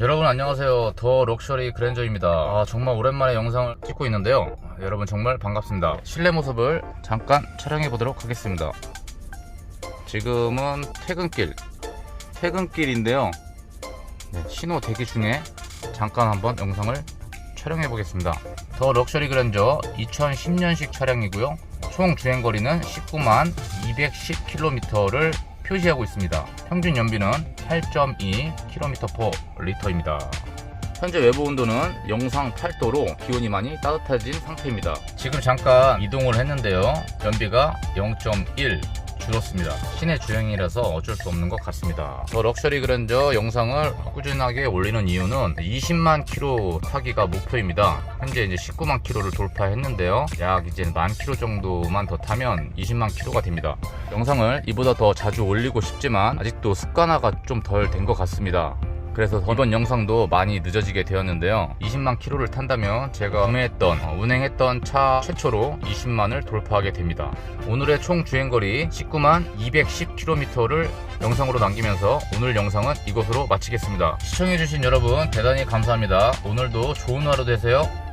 여러분 안녕하세요. 더 럭셔리 그랜저입니다. 아, 정말 오랜만에 영상을 찍고 있는데요. 아, 여러분 정말 반갑습니다. 실내 모습을 잠깐 촬영해 보도록 하겠습니다. 지금은 퇴근길. 퇴근길인데요. 네, 신호 대기 중에 잠깐 한번 영상을 촬영해 보겠습니다. 더 럭셔리 그랜저 2010년식 차량이고요. 총 주행거리는 19만 210km를 표시하고 있습니다. 평균 연비는 8.2km/L입니다. 현재 외부 온도는 영상 8도로 기온이 많이 따뜻해진 상태입니다. 지금 잠깐 이동을 했는데요. 연비가 0.1 줄었습니다. 시내 주행이라서 어쩔 수 없는 것 같습니다. 더 럭셔리 그랜저 영상을 꾸준하게 올리는 이유는 20만 킬로 타기가 목표입니다. 현재 이제 19만 킬로를 돌파했는데요. 약 이제 만 킬로 정도만 더 타면 20만 킬로가 됩니다. 영상을 이보다 더 자주 올리고 싶지만 아직도 습관화가 좀 덜 된 것 같습니다. 그래서 이번 영상도 많이 늦어지게 되었는데요. 20만 킬로를 탄다면 제가 구매했던, 어, 운행했던 차 최초로 20만을 돌파하게 됩니다. 오늘의 총 주행거리 19만 210km를 영상으로 남기면서 오늘 영상은 이것으로 마치겠습니다. 시청해주신 여러분 대단히 감사합니다. 오늘도 좋은 하루 되세요.